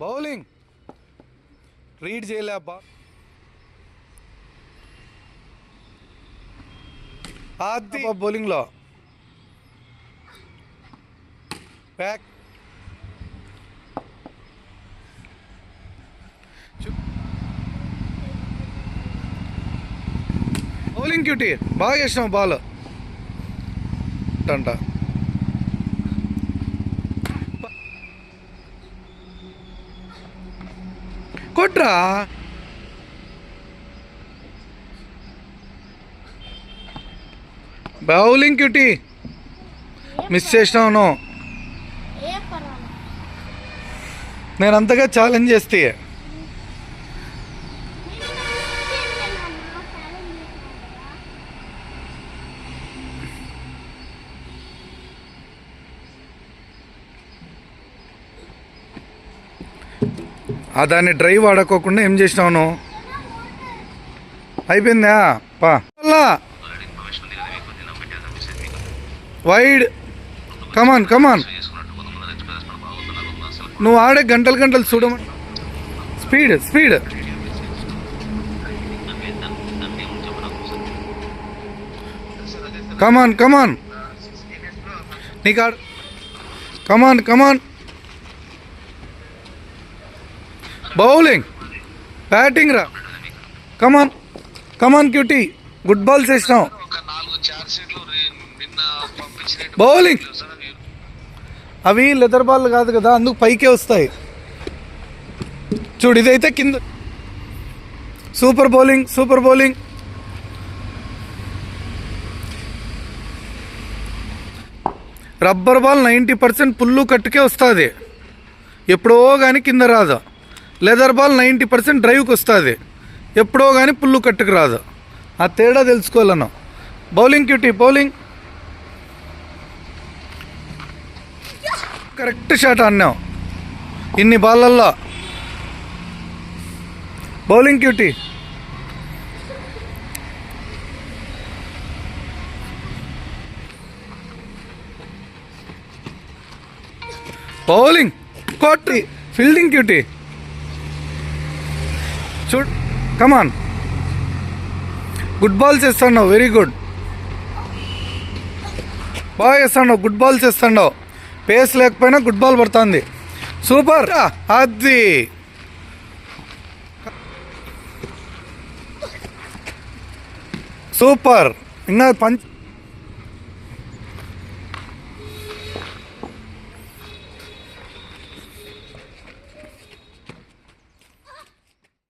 Bowling. Read చేయలే బా అది బౌలింగ్లో. బ్యాక్. Bowling cutie. బాగా చేసినావు బాల్. అంట కొట్రా. Bowling cutie. మిస్ చేసినావు పర్వాలేదు. నేను అంతగా ఛాలెంజ్ చేస్తే నేను నా ఛాలెంజ్ చేశాను కదా ఆ దాన్ని డ్రైవ్ వాడకోకుండా ఏం చేసినావును నువ్వు? అయిపోయిందా? పా. వైడ్ కమాన్ కమాన్ నువ్వు ఆడే గంటలు గంటలు చూడమ speed speed come on come on నీకు ఆడ. Come on come on bowling. Batting రా. Come on come on cutie good balls వేసినావు బౌలింగ్? అవి లెదర్ బాల్ కాదు కదా అందుకు పైకే వస్తాయి. చూడు ఇదైతే కింద. Super bowling super bowling rubber ball ninety percent pull కట్టుకే వస్తుంది. ఎప్పుడో కానీ కింద రాదు. లెదర్ బాల్ నైంటీ పర్సెంట్ డ్రైవ్కి వస్తుంది. ఎప్పుడో కానీ పుల్లు కట్టుకు రాదు. ఆ తేడా తెలుసుకోవాలను bowling cutie bowling. Correct shot అన్నాం ఇన్ని బాళ్ళల్లో బౌలింగ్ క్యూటీ. బౌలింగ్ కోటి ఫీల్డింగ్ క్యూటీ. చూడు. కమాన్ గుడ్ బాల్స్ ఇస్తున్నావు వెరీ గుడ్ బాగా చేస్తాడు గుడ్ బాల్స్ ఇస్తాడు పేస్ లేకపోయినా గుడ్ బాల్ పడుతుంది. సూపర్ అది. సూపర్ ఇంకా పంచ్